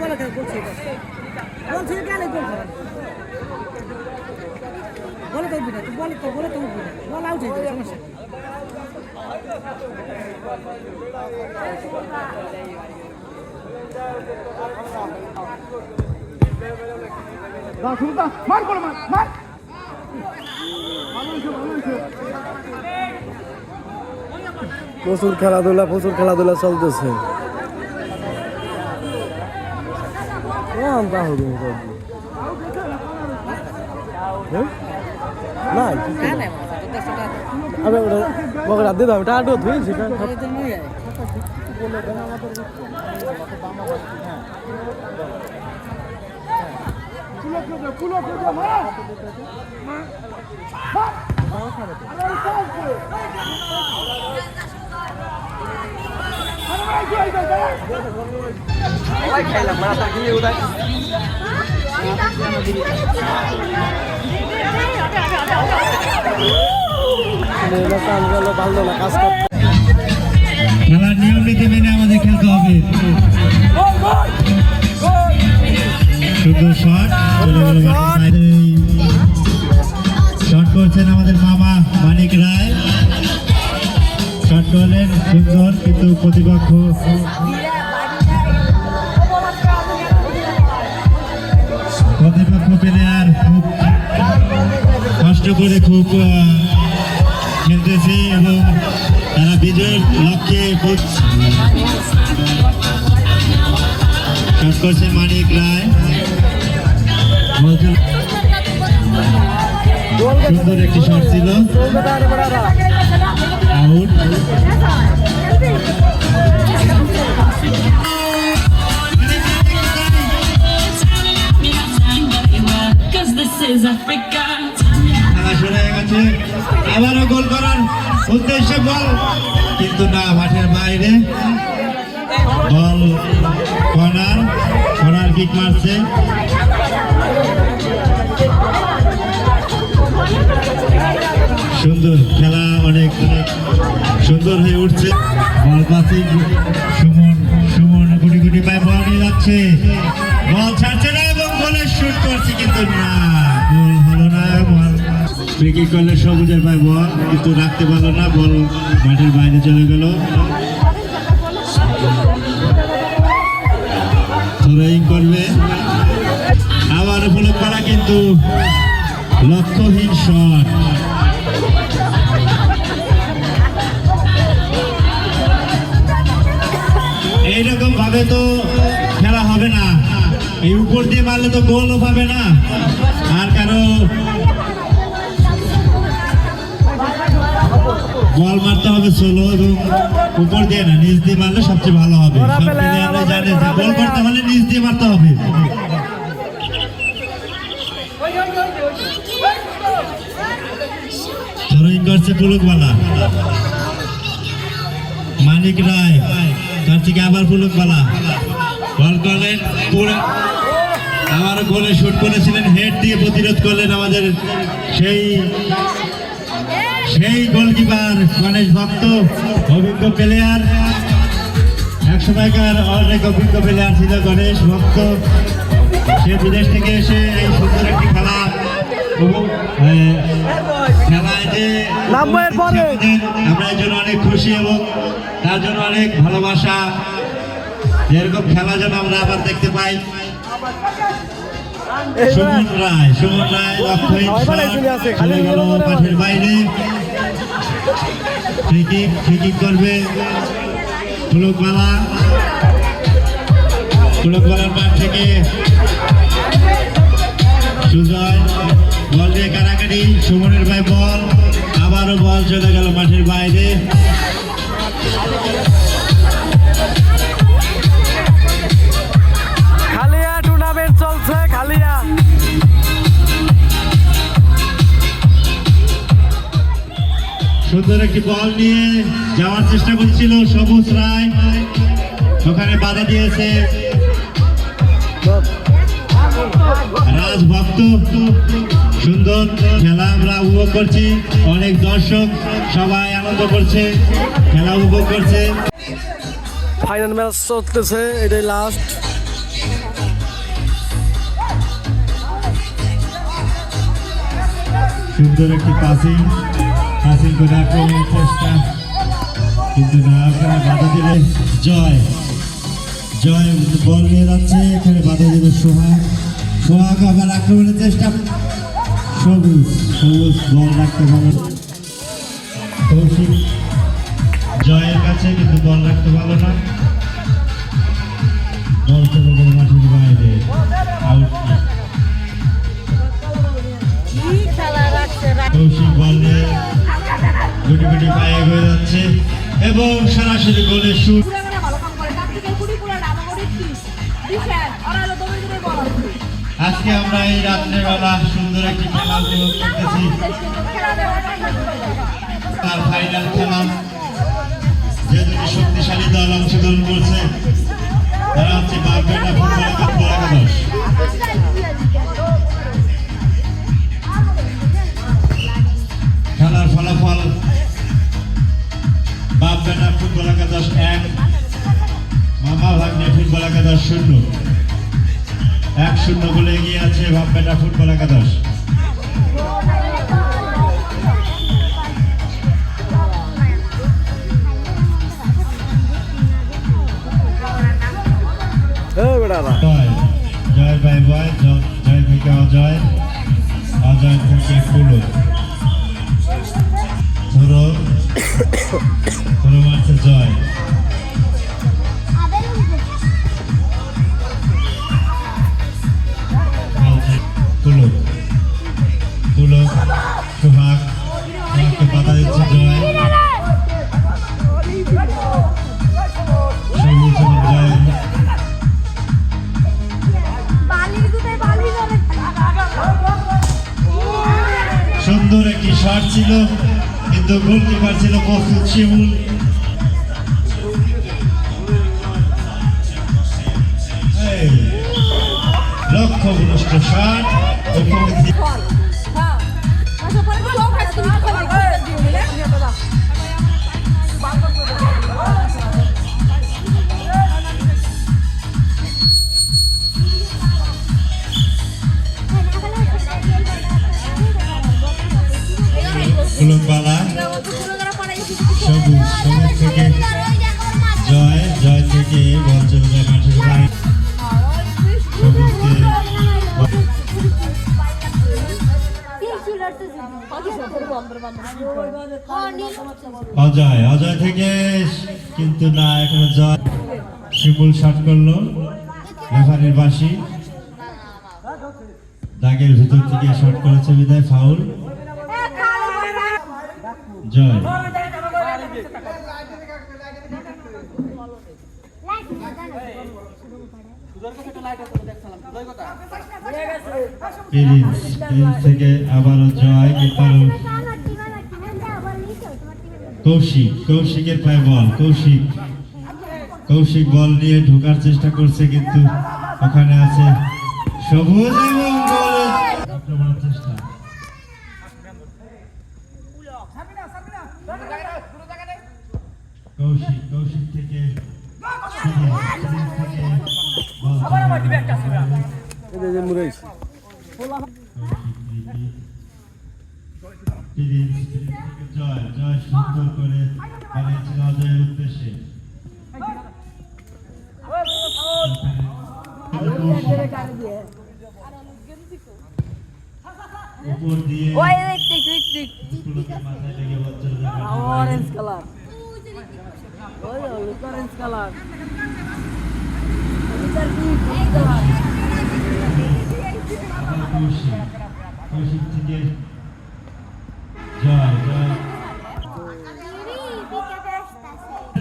বলে কেন বলছিস বল ছেড়ে গেলে গোল করে বলে তো উঠবি না তুই বলে তো বলে তো উঠবি না বল আউট হয়ে যায় সমস্যা মার করে মার মার ভালো হয়েছে ভালো হয়েছে প্রচুর খেলাধুলা প্রচুর খেলাধুলা চলতেছে। হ্যাঁ? না কি না না দেশটা আমি ওটা মগে দিয়ে দাও এটা আটো ধুই সেটা তোর খেলার নিয়ম নীতি মেনে আমাদের খেলতে হবে। সুন্দর শট শট করছেন আমাদের মামা মানিক রায়। শট করলেন সুন্দর কিন্তু প্রতিপক্ষ কষ্ট করে খুব আহ, খেলতেছে এবং তারা বিজয়ের লক্ষ্যে খুব শট করছে মানিক রায় বলছেন সুন্দর একটি শট ছিল out Cause this is Africa. গেছে আবারও গোল করার উদ্দেশ্যে বল। কিন্তু না, মাঠের বাইরে। বল কর্নার। কর্নার কিক মারছে। সুন্দর খেলা, অনেক সুন্দর হয়ে উঠছে। বল পাসিং সুমন সুমন গুটি গুটি পায়ে বল নিয়ে যাচ্ছে। বল ছাড়ছে না এবং বলে শুট করছে, কিন্তু না ফ্রিকিক করলে সবুজের পায়ে বল, কিন্তু রাখতে পারল না, বল মাঠের বাইরে চলে গেল। থ্রোয়িং করবে। আবার উপলক করা কিন্তু লক্ষ্যহীন শট। এইরকম ভাবে তো খেলা হবে না। এই উপর দিয়ে মারলে তো গোলও পাবে না। হবে সোলো এবং উপর দিয়ে না নিচ দিয়ে মারলে সবচেয়ে ভালো হবে। সব প্লেয়াররা জানে যে গোল করতে হলে নিচ দিয়ে মারতে হবে। থ্রোয়িং করছে পুলকবালা। মানিক রায় তার থেকে আবার পুলকবালা? বল করলেন পুরো আবার গোলে শুট করেছিলেন হেড দিয়ে প্রতিরোধ করলেন আমাদের সেই সেই গোলকিপার গণেশ ভক্ত অভিজ্ঞ প্লেয়ার এক সময়কার অনেক অভিজ্ঞ প্লেয়ার ছিল গণেশ ভক্ত। সে বিদেশ থেকে এসে এই সুন্দর একটি খেলা খেলায় যে আমরা এর জন্য অনেক খুশি এবং তার জন্য অনেক ভালোবাসা। এরকম খেলা যেন আমরা আবার দেখতে পাই। সুমন রায় সুমন রায় বড় মাঠের বাইরে। ফ্রিকিক ফ্রিকিক করবে। ফুলকবালা ফুলকবালার মাঠ থেকে সুজয়। বল দিয়ে কারাকারি সুমনের ভাই বল। আবারও বল চলে গেল মাঠের বাইরে। সুন্দর একটি বল নিয়ে যাওয়ার চেষ্টা করছিল সবুজ রায়। ওখানে বাধা দিয়েছে রাজভক্ত। সুন্দর খেলা আমরা উপভোগ করছি। অনেক দর্শক সবাই আনন্দ করছে খেলা উপভোগ করছে। ফাইনাল ম্যাচ চলতেছে এটাই লাস্ট সুন্দর একটি পাসিং পাসিং করে আক্রমণের চেষ্টা। কিন্তু না ওখানে বাধা দিলে জয়। জয় বল নিয়ে যাচ্ছে এখানে বাধা দিল সোহাগ। সোহাগ আবার আক্রমণের চেষ্টা। সবুজ সবুজ বল রাখতে ভালো। কৌশিক জয়ের কাছে কিন্তু বল রাখতে ভালো না। বল চলে গেল মাঠের বাইরে। আউট কৌশিক বল নিয়ে গুটি গুটি পায়ে হয়ে যাচ্ছে এবং সরাসরি গোলের শুট আজকে আমরা এই রাত্রেবেলা সুন্দর একটি খেলা উপভোগ করতেছি। তার ফাইনাল খেলা। যে দুটি শক্তিশালী দল অংশগ্রহণ করছে তারা হচ্ছে বাগবেটা ফুটবল একাদশ খেলার ফলাফল বাগবেটা ফুটবল একাদশ এক। মামা ভাগ্নে ফুটবল একাদশ শূন্য। এক শূন্য গোলে এগিয়ে আছে বাগবেটা ফুটবল একাদশ। জয় বাই বয় জয় থেকে অজয়। অজয় থেকে কুলো। それはちょっと。কিন্তু গোলকিপার ছিল প্রস্তুত শিমুল লক্ষ্য ভ্রষ্ট শট উপর দিয়ে অজয় অজয় থেকে কিন্তু না, এখনও জয়। শিমুল শট করল রেফারির বাসি দাগের ভিতর থেকে শট করেছে বিদায় ফাউল জয়। থেকে আবারও জয়, কিন্তু কৌশিক কৌশিকের পায়ে বল কৌশিক। কৌশিক বল নিয়ে ঢোকার চেষ্টা করছে কিন্তু ওখানে আছে সবুজ এবং আক্রমণের চেষ্টা। কৌশিক কৌশিক থেকে প্রিন্স, থেকে জয় জয় সুন্দর করে বানিয়েছিল অজয়ের উদ্দেশ্যে উপর দিয়ে মাথায় লেগে বজ্র orange colour orange colour Kaushik Kaushik থেকে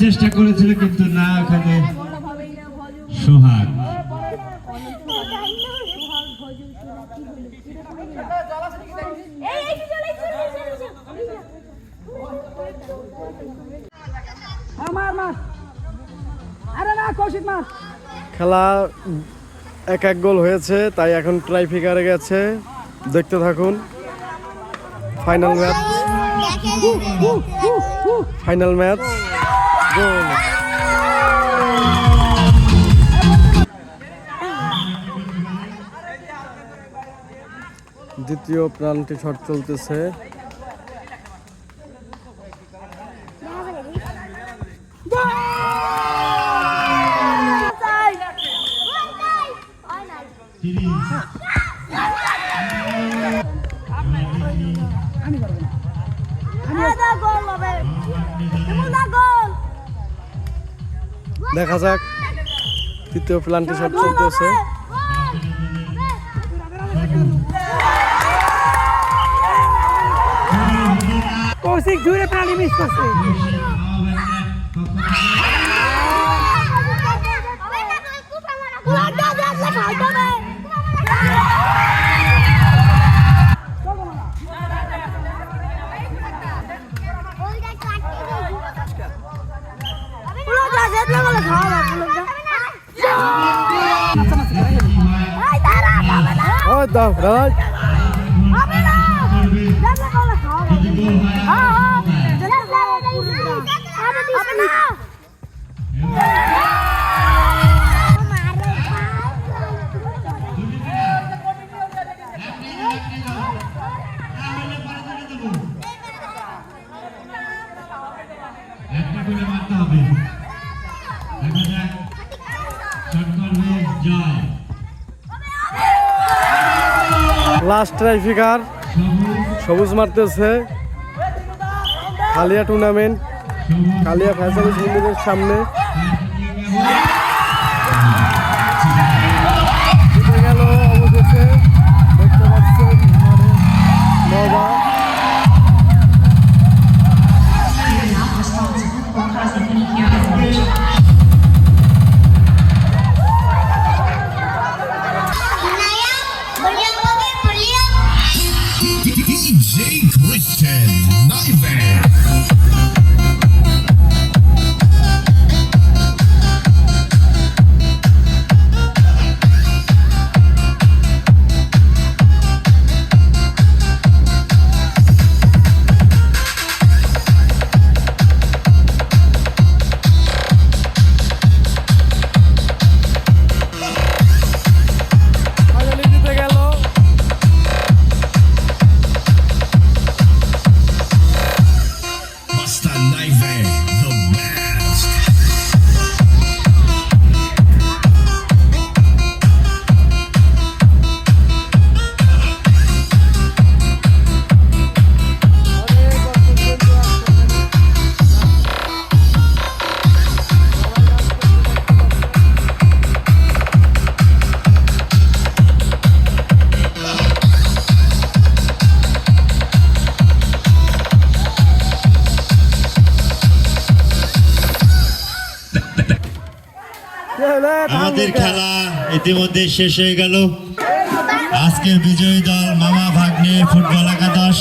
চেষ্টা করেছিল কিন্তু না ওখানে সোহাগ। খেলা এক এক গোল হয়েছে তাই এখন ট্রাইফিকারে গেছে। দেখতে থাকুন। Final match final match goal দ্বিতীয় প্রান্তে শট চলতেছে। আমি পারব না দেখা যাক তৃতীয় প্লান্টে শট চলতেছে। কৌশিক জুড়ে প্রাণী মিস করছে। ওই দাও দাঁড়াই একটা লাস্ট ট্রাইফিকার সবুজ সবুজ মারতেছে। কালিয়া টুর্নামেন্ট কালিয়া ফ্যাশন মন্দিরের সামনে। DJ Christian Nightmare. আমাদের খেলা ইতিমধ্যে শেষ হয়ে গেল। আজকের বিজয়ী দল মামা ভাগ্নে ফুটবল একাদশ।